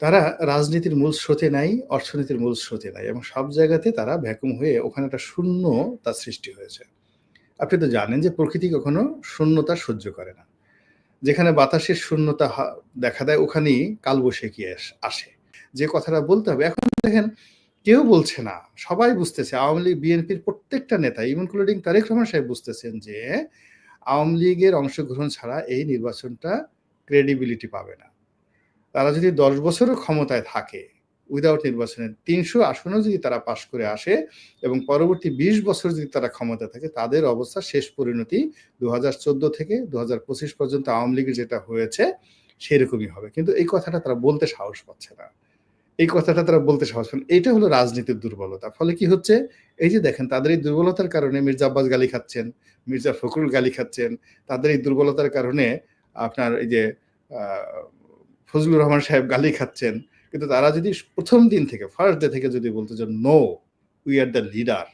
তারা রাজনীতির মূল স্রোতে নাই, অর্থনীতির মূল স্রোতে নাই এবং সব জায়গাতে তারা ভ্যাকুম হয়ে ওখানে একটা শূন্য তার সৃষ্টি হয়েছে। আপনি তো জানেন যে প্রকৃতি কখনো শূন্যতা সহ্য করে না। যেখানে বাতাসের শূন্যতা দেখা দেয় ওখানেই কালবৈশাখী আসে। যে কথাটা বলতে হবে এখন দেখেন কেউ বলছে না। সবাই বুঝতেছে আওয়ামী লীগ, বিএনপির প্রত্যেকটা নেতা ইনক্লুডিং তারেক রহমান সাহেব বুঝতেছেন যে আওয়ামী লীগের অংশগ্রহণ ছাড়া এই নির্বাচনটা ক্রেডিবিলিটি পাবে না। তারা যদি ১০ বছরও ক্ষমতায় থাকে উইদাউট নির্বাচনে তিনশো আসনও যদি তারা পাশ করে আসে এবং পরবর্তী ২০ বছর যদি তারা ক্ষমতা থাকে তাদের অবস্থা শেষ পরিণতি ২০১৪ থেকে ২০২৫ পর্যন্ত আওয়ামী লীগের যেটা হয়েছে সেরকমই হবে। কিন্তু এই কথাটা তারা বলতে সাহস পাচ্ছে না। এই কথাটা তারা বলতে সাহস পান এইটা হলো রাজনীতির দুর্বলতা। ফলে কি হচ্ছে? এই যে দেখেন তাদের এই দুর্বলতার কারণে মির্জা আব্বাস গালি খাচ্ছেন, মির্জা ফখরুল গালি খাচ্ছেন। তাদের এই দুর্বলতার কারণে আপনার এই যে ফজলুর রহমান সাহেব গালি খাচ্ছেন। কিন্তু তারা যদি প্রথম দিন থেকে ফার্স্ট ডে থেকে যদি বলতো যে, "no, we are the leader.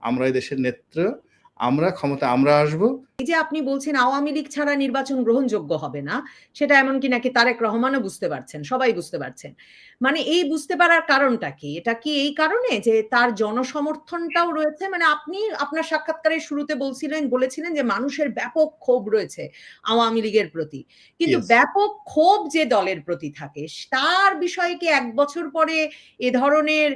আমরা এই দেশের নেত্র। আমরা ক্ষমতা আমরা আসব।" এই যে আপনি বলছেন আওয়ামী লীগ ছাড়া নির্বাচন গ্রহণযোগ্য হবে না। সেটা এমনকি নাকি তারেক রহমানও বুঝতে পারছেন। সবাই বুঝতে পারছেন। মানে এই বুঝতে পারার কারণটা কি? এটা কি এই কারণে যে তার জনসমর্থনটাও রয়েছে? মানে আপনি আপনার সাক্ষাৎকারের শুরুতে বলছিলেন বলেছিলেন যে মানুষের ব্যাপক ক্ষোভ রয়েছে আওয়ামী লীগের প্রতি। কিন্তু ব্যাপক ক্ষোভ যে দলের প্রতি থাকে তার বিষয়ে কি এক বছর পরে এ ধরনের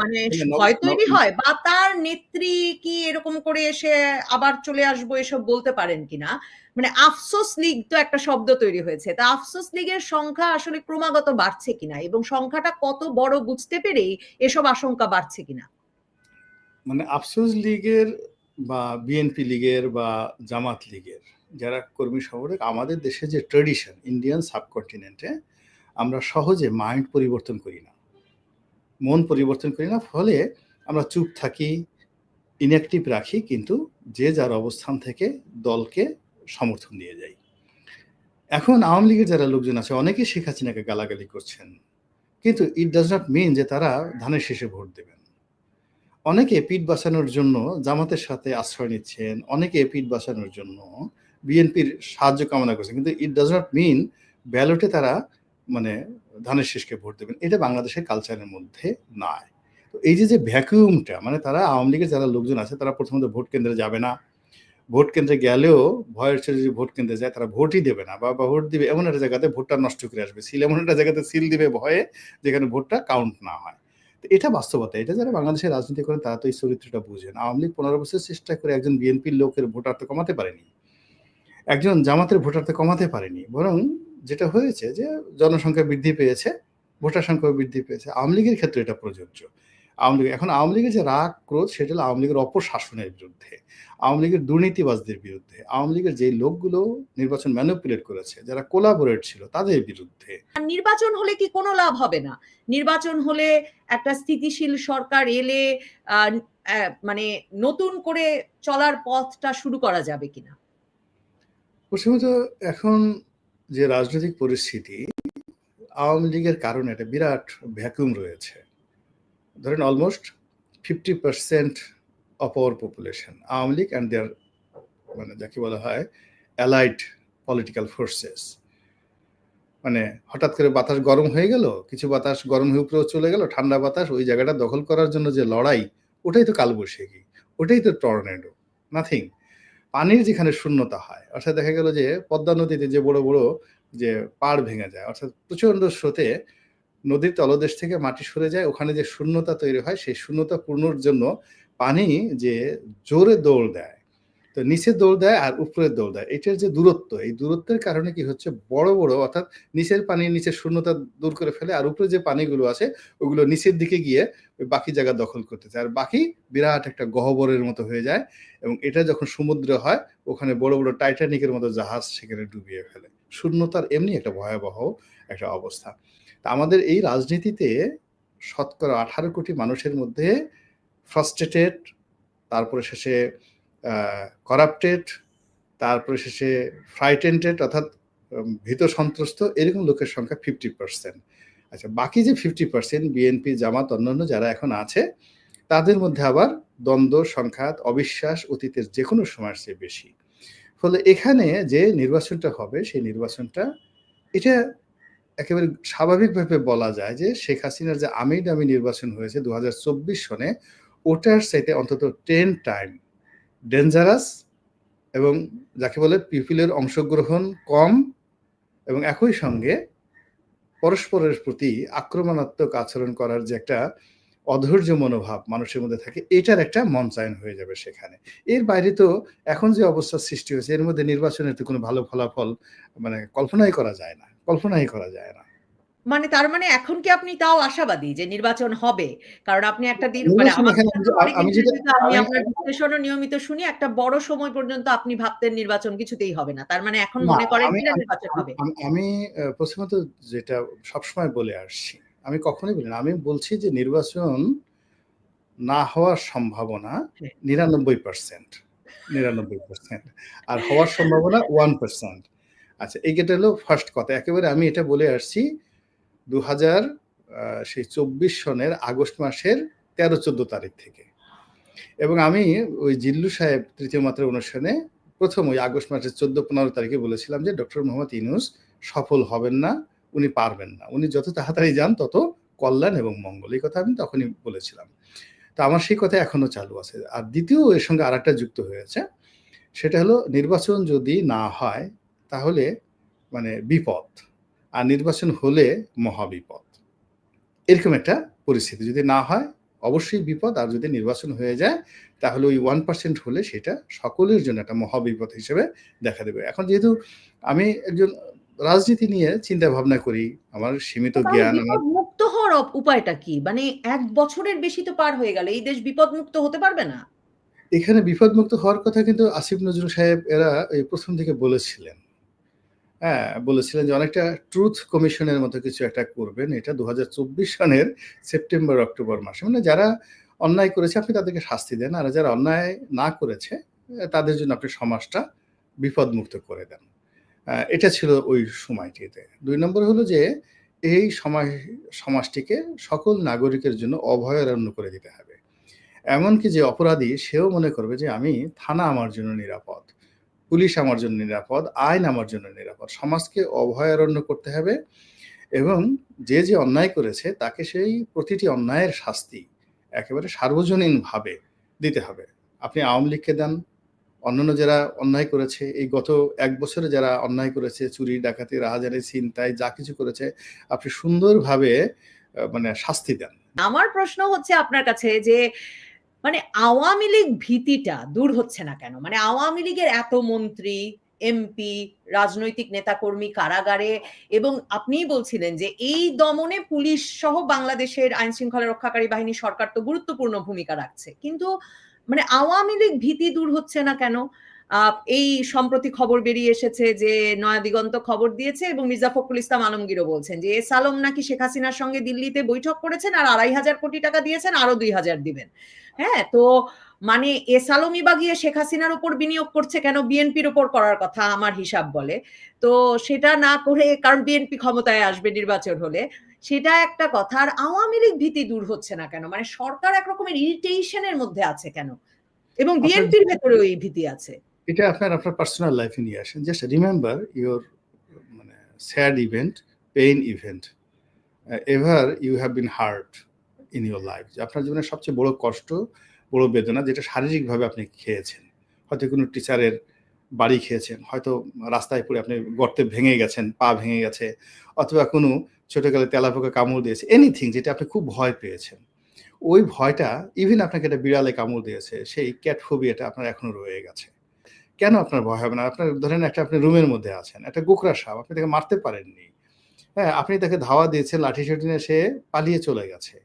মানে ভয় তৈরি হয়? বা তার নেত্রী কি এরকম করে এসে আবার চলে আসব এসব বলতে পারেন কিনা? মানে আফসোস লীগ তো একটা শব্দ তৈরি হয়েছে। তা আফসোস লীগের সংখ্যা আসলে ক্রমাগত বাড়ছে কিনা? এবং সংখ্যাটা কত বড় বুঝতে পেরেই এসব আশঙ্কা বাড়ছে কিনা? মানে আফসোস লীগের বা বিএনপি লীগের বা জামাত লীগের যারা কর্মী সমর্থক আমাদের দেশে যে ট্র্যাডিশন ইন্ডিয়ান সাবকন্টিনেন্টে আমরা সহজে মাইন্ড পরিবর্তন করি না। মন পরিবর্তন করি না। ফলে আমরা চুপ থাকি, ইনঅ্যাক্টিভ রাখি, কিন্তু যে যার অবস্থান থেকে দলকে সমর্থন দিয়ে যাই। এখন আওয়ামী লীগের যারা লোকজন আছে, অনেকেই শেখ হাসিনাকে গালাগালি করছেন। কিন্তু ইট ডাজ নট মিন যে তারা ধানের শীষে ভোট দেবেন। অনেকে পিঠ বাঁচানোর জন্য জামাতের সাথে আশ্রয় নিচ্ছেন। অনেকে পিঠ বাঁচানোর জন্য বিএনপির সাহায্য কামনা করছেন। কিন্তু ইট ডাজ নট মিন ব্যালটে তারা মানে ধানের শীষকে ভোট দেবেন। এটা বাংলাদেশের কালচারের মধ্যে নাই। তো এই যে, যে ভ্যাকুয়ামটা মানে তারা আওয়ামী লীগের যারা লোকজন আছে তারা প্রথমত ভোট কেন্দ্রে যাবে না। ভোট কেন্দ্রে গেলেও ভয়ের ছেড়ে যদি ভোট কেন্দ্রে যায় তারা ভোটই দেবে না বা, ভোট দিবে এমন একটা জায়গাতে ভোটটা নষ্ট করে আসবে। সিল এমন একটা জায়গাতে সিল দিবে ভয়ে যেখানে ভোটটা কাউন্ট না হয়। তো এটা বাস্তবতা। এটা যারা বাংলাদেশের রাজনীতি করেন তারা তো এই চরিত্রটা বুঝেন। আওয়ামী লীগ ১৫ বছর চেষ্টা করে একজন বিএনপির লোকের ভোটার তো কমাতে পারেনি। একজন জামাতের ভোটার তো কমাতে পারেনি। বরং যেটা হয়েছে যে জনসংখ্যা বৃদ্ধি পেয়েছে, ভোটার সংখ্যাও বৃদ্ধি পেয়েছে। আওয়ামী লীগের ক্ষেত্রে এটা প্রযোজ্য। আওয়ামী লীগ এখন আওয়ামী লীগের যে রাগ, ক্রোধ সেটা হলো আওয়ামী লীগের অপশাসনের বিরুদ্ধে, আওয়ামী লীগের দুর্নীতিবাজদের বিরুদ্ধে, আওয়ামী লীগের যে লোকগুলো নির্বাচন ম্যানিপুলেট করেছে, যারা কোলাবোরেট ছিল তাদের বিরুদ্ধে। আর নির্বাচন হলে কি কোনো লাভ হবে না? নির্বাচন হলে একটা স্থিতিশীল সরকার এলে মানে নতুন করে চলার পথটা শুরু করা যাবে কিনা? প্রথমত এখন যে রাজনৈতিক পরিস্থিতি আওয়ামী লীগের কারণে একটা বিরাট ভ্যাকুয়াম রয়েছে। ধরেন almost 50% of our population Awami League and there মানে যাকে বলা হয় অ্যালাইড পলিটিক্যাল ফোর্সেস। মানে হঠাৎ করে বাতাস গরম হয়ে গেল, কিছু বাতাস গরম হয়ে উপরেও চলে গেল, ঠান্ডা বাতাস ওই জায়গাটা দখল করার জন্য যে লড়াই ওটাই তো কালবৈশাখী, ওটাই তো টর্নেডো, নাথিং। পানির যেখানে শূন্যতা হয় অর্থাৎ দেখা গেল যে পদ্মা নদীতে যে বড়, বড় যে পাড় ভেঙে যায় অর্থাৎ প্রচণ্ড স্রোতে নদীর তলদেশ থেকে মাটি সরে যায় ওখানে যে শূন্যতা তৈরি হয় সেই শূন্যতা পূর্ণর জন্য পানি যে জোরে দৌড় দেয়। তো নিচে দৌড় দেয় আর উপরে দৌড় দেয়। এটার যে দূরত্ব এই দূরত্বের কারণে কি হচ্ছে বড়, বড় অর্থাৎ নিচের পানি নিচের শূন্যতা দূর করে ফেলে আর উপরে যে পানিগুলো আছে ওগুলো নিচের দিকে গিয়ে ওই বাকি জায়গা দখল করতে চায়। আর বাকি বিরাট একটা গহ্বরের মতো হয়ে যায় এবং এটা যখন সমুদ্র হয় ওখানে বড়, বড় টাইটানিকের মতো জাহাজ সেখানে ডুবিয়ে ফেলে। শূন্যতার এমনি একটা ভয়াবহ একটা অবস্থা। তা আমাদের এই রাজনীতিতে শতকরা ১৮ কোটি মানুষের মধ্যে ফ্রাস্ট্রেটেড তারপরে শেষে করাপ্টেড তারপরে শেষে ফ্রাইটেন্টেড অর্থাৎ ভীত সন্ত্রস্ত এরকম লোকের সংখ্যা 50% আচ্ছা বাকি যে 50% বিএনপি, জামাত অন্যান্য যারা এখন আছে তাদের মধ্যে আবার দ্বন্দ্ব, সংঘাত, অবিশ্বাস অতীতের যে কোনো সময়ের চেয়ে বেশি। ফলে এখানে যে নির্বাচনটা হবে সেই নির্বাচনটা এটা একেবারে স্বাভাবিকভাবে বলা যায় যে শেখ হাসিনার যে আমি দামি নির্বাচন হয়েছে দু হাজার চব্বিশ সনে, ওটার সাইতে অন্তত টেন টাইম ডেঞ্জারাস এবং যাকে বলে পিপিলের অংশগ্রহণ কম এবং একই সঙ্গে পরস্পরের প্রতি আক্রমণাত্মক আচরণ করার যে একটা অধৈর্য মনোভাব মানুষের মধ্যে থাকে এটার একটা মঞ্চায়ন হয়ে যাবে সেখানে। এর বাইরে তো এখন যে অবস্থার সৃষ্টি হয়েছে এর মধ্যে নির্বাচনের তো কোনো ভালো ফলাফল মানে কল্পনাই করা যায় না কল্পনাই করা যায় না। মানে তার মানে এখন কি আপনি তাও আশাবাদী যে নির্বাচন হবে? কারণ আপনি একটা দিন মানে আপনার বিশ্লেষণও নিয়মিত শুনি একটা বড় সময় পর্যন্ত আপনি ভাবতেন নির্বাচন কিছুতেই হবে না। তার মানে এখন মনে করেন আমি- নির্বাচন হবে? আমি- প্রথমত যেটা সবসময় বলে আসছি আমি কখনোই বলি না। আমি বলছি যে নির্বাচন না হওয়ার সম্ভাবনা হ্যাঁ। নিরানব্বই পার্সেন্ট নিরানব্বই পার্সেন্ট আর হওয়ার সম্ভাবনা ওয়ান পার্সেন্ট আচ্ছা এইটা হলো ফার্স্ট কথা। একেবারে আমি এটা বলে আসছি দু হাজার সেই চব্বিশ সনের আগস্ট মাসের তেরো চোদ্দ তারিখ থেকে। এবং আমি ওই জিল্লু সাহেব তৃতীয় মাত্রার অনুষ্ঠানে প্রথম ওই আগস্ট মাসের চোদ্দ পনেরো তারিখে বলেছিলাম যে ডক্টর মোহাম্মদ ইনুস সফল হবেন না। উনি পারবেন না। উনি যত তাড়াতাড়ি যান, তত কল্যাণ এবং মঙ্গল। এই কথা আমি তখনই বলেছিলাম। তো আমার সেই কথা এখনও চালু আছে। আর দ্বিতীয় এর সঙ্গে আর যুক্ত হয়েছে। সেটা হলো, নির্বাচন যদি না হয়, তাহলে মানে বিপদ। আর নির্বাচন হলে মহাবিপদ। এরকম একটা পরিস্থিতি। যদি না হয়, অবশ্যই বিপদ। আর যদি নির্বাচন হয়ে যায়, তাহলে ওই ওয়ান পার্সেন্ট হলে সেটা সকলের জন্য একটা মহাবিপদ হিসেবে দেখা দেবে। এখন যেহেতু আমি একজন রাজনীতি নিয়ে চিন্তা ভাবনা করি আমার সীমিত জ্ঞান আমার মুক্ত হওয়ার উপায়টা কি? মানে এক বছরের বেশি তো পার হয়ে গেল এই দেশ বিপদ মুক্ত হতে পারবে না? এখানে বিপদমুক্ত হওয়ার কথা কিন্তু আসিফ নজরুল সাহেব এরা এই প্রথম থেকে বলেছিলেন। হ্যাঁ বলেছিলেন যে অনেকটা ট্রুথ কমিশনের মতো কিছু একটা করবেন এটা দু সনের সেপ্টেম্বর অক্টোবর মাসে। মানে যারা অন্যায় করেছে আপনি তাদেরকে শাস্তি দেন আর যারা অন্যায় না করেছে তাদের জন্য আপনি সমাজটা বিপদমুক্ত করে দেন। এটা ছিল ওই সময়টিতে। দুই নম্বর হলো যে, এই সমাজ, সমাজটিকে সকল নাগরিকের জন্য অভয়ারণ্য করে দিতে হবে। এমনকি যে অপরাধী, সেও মনে করবে যে, আমি থানা আমার জন্য নিরাপদ, পুলিশ আমার জন্য নিরাপদ, আইন আমার জন্য নিরাপদ, সমাজকে অভয়ারণ্য করতে হবে। এবং যে যে অন্যায় করেছে, তাকে সেই প্রতিটি অন্যায়ের শাস্তি একেবারে সার্বজনীনভাবে দিতে হবে। আপনি আওয়ামী লীগকে দেন অন্যান্য যারা অন্যায় করেছে, এই গত এক বছরে যারা অন্যায় করেছে, চুরি, ডাকাতি, রাহাজারি ছিনতাই যা কিছু করেছে, আপনি সুন্দরভাবে মানে শাস্তি দেন। আমার প্রশ্ন হচ্ছে আপনার কাছে যে মানে আওয়ামী লীগ ভীতিটা দূর হচ্ছে না কেন? মানে আওয়ামী লীগের এত মন্ত্রী, এমপি, রাজনৈতিক নেতাকর্মী কারাগারে এবং আপনিই বলছিলেন যে, এই দমনে পুলিশ সহ বাংলাদেশের আইন শৃঙ্খলা রক্ষাকারী বাহিনী সরকার তো গুরুত্বপূর্ণ ভূমিকা রাখছে। কিন্তু মানে আওয়ামী লীগ ভীতি দূর হচ্ছে না কেন? এই সম্প্রতি খবর বেরিয়ে এসেছে যে নয়া দিগন্ত খবর দিয়েছে এবং মির্জা ফখরুল ইসলাম আলমগীরও বলছেন যে এস আলম নাকি শেখ হাসিনার সঙ্গে দিল্লিতে বৈঠক করেছেন আর আড়াই হাজার কোটি টাকা দিয়েছেন, আরও দুই হাজার দিবেন। হ্যাঁ তো মানে এস আলমই বা গিয়ে শেখ হাসিনার উপর বিনিয়োগ করছে কেন? বিএনপির উপর করার কথা আমার হিসাব বলে। তো সেটা না করে কারণ বিএনপি ক্ষমতায় আসবে নির্বাচন হলে সেটা একটা কথা। আর আওয়ামী লীগ ভীতি দূর হচ্ছে না কেন? মানে সরকার একরকমের ইরিটেশনের মধ্যে আছে কেন? এবং বিএনপির ভেতরেও এই ভীতি আছে। এটা আপনার আপনার পার্সোনাল লাইফে নিয়ে আসেন। জাস্ট রিমেম্বার ইউর মানে sad event pain event ever you have been hurt in your life আপনার জীবনের সবচেয়ে বড় কষ্ট বড় বেদনা যেটা শারীরিকভাবে আপনি খেয়েছেন। হয়তো কোনো টিচারের বাড়ি খেয়েছেন, হয়তো রাস্তায় পড়ে আপনি গর্তে ভেঙে গেছেন, পা ভেঙে গেছে, অথবা কোনো ছোটকালে তেলাপোকা কামড় দিয়েছে এনিথিং যেটা আপনি খুব ভয় পেয়েছেন। ওই ভয়টা ইভেন আপনাকে একটা বিড়ালে কামড় দিয়েছে, সেই ক্যাট ফোবিয়াটা আপনার এখনও রয়ে গেছে। কেন আপনার ভয় হবে না? আপনার ধরেন একটা আপনি রুমের মধ্যে আছেন, একটা গোকরা সাপ, আপনি তাকে মারতে পারেননি। হ্যাঁ আপনি তাকে ধাওয়া দিয়েছেন, লাঠি সাঠি সে পালিয়ে চলে গেছে।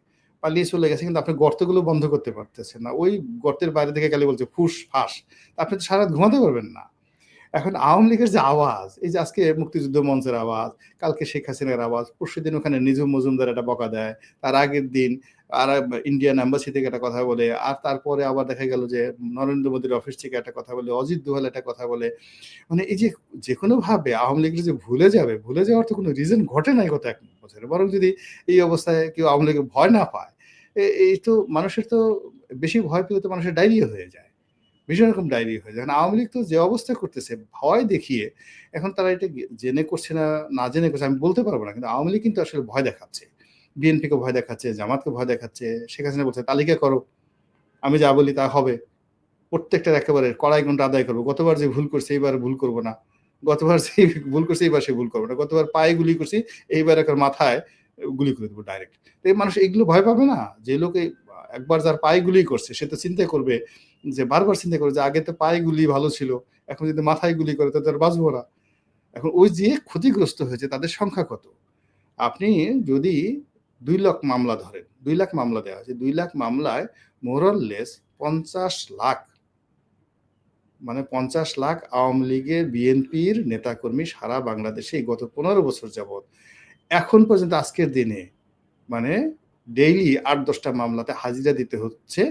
পালিয়ে চলে গেছে, কিন্তু আপনি গর্তগুলো বন্ধ করতে পারতেছেন না। ওই গর্তের বাইরে থেকে গেলে বলছে, ফুস, ফাঁস। আপনি তো সারা ঘুমাতে পারবেন না। এখন আওয়ামী লীগের যে আওয়াজ, এই যে আজকে মুক্তিযুদ্ধ মঞ্চের আওয়াজ, কালকে শেখ হাসিনার আওয়াজ, পরশু দিন ওখানে নিজুম মজুমদার একটা বকা দেয়, তার আগের দিন আর ইন্ডিয়ান এম্বাসি থেকে একটা কথা বলে, আর তারপরে আবার দেখা গেল যে নরেন্দ্র মোদীর অফিস থেকে একটা কথা বলে, অজিত দোহাল একটা কথা বলে। মানে এই যে যে কোনোভাবে আওয়ামী লীগের যে ভুলে যাবে, ভুলে যাওয়ার তো কোনো রিজন ঘটে নাই গত এক বছরে। বরং যদি এই অবস্থায় কেউ আওয়ামী লীগের ভয় না পায় এই তো মানুষের তো বেশি ভয় পেলে তো মানুষের ডায়রিয়া হয়ে যায়। ভীষণ রকম ডায়রি হয়ে যায়। আওয়ামী লীগ তো যে অবস্থা করতেছে, ভয় দেখিয়ে এখন তারা এটা জেনে করছে না না জেনে করছে, আমি বলতে পারব না, কিন্তু আওয়ামী লীগ কিন্তু আসলে ভয় দেখাচ্ছে। বিএনপিকে ভয় দেখাচ্ছে, জামাতকে ভয় দেখাচ্ছে, শেখ হাসিনা বলছে, তালিকা করো, আমি যা বলি তা হবে। প্রত্যেকটার একেবারে কড়াই ঘণ্টা আদায় করব। গতবার যে ভুল করছে, এইবার ভুল করব না। গতবার যে ভুল করছে, এইবার সে ভুল করব না। গতবার পায়ে গুলি করছি, এইবার একবার মাথায় গুলি করে দেবো ডাইরেক্ট এই মানুষ এগুলো ভয় পাবে না? যে লোকে একবার যার পায়ে গুলি করছে, সে তো চিন্তা করবে যে বারবার চিন্তা করবে যে আগে তো পায়ে গুলি ভালো ছিল, এখন যদি মাথায় গুলি করে তো তার বাঁচবো না। এখন ওই যে ক্ষতিগ্রস্ত হয়েছে তাদের সংখ্যা কত? আপনি যদি দুই লাখ মামলা ধরেন, দুই লাখ মামলা দেওয়া হয়েছে, দুই লাখ মামলায় মোরললেস পঞ্চাশ লাখ মানে পঞ্চাশ লাখ আওয়ামী লীগের বিএনপির নেতাকর্মী সারা বাংলাদেশে গত পনেরো বছর যাবৎ, এখন পর্যন্ত আজকের দিনে মানে ডেইলি আট দশটা মামলাতে হাজিরা দিতে হচ্ছে।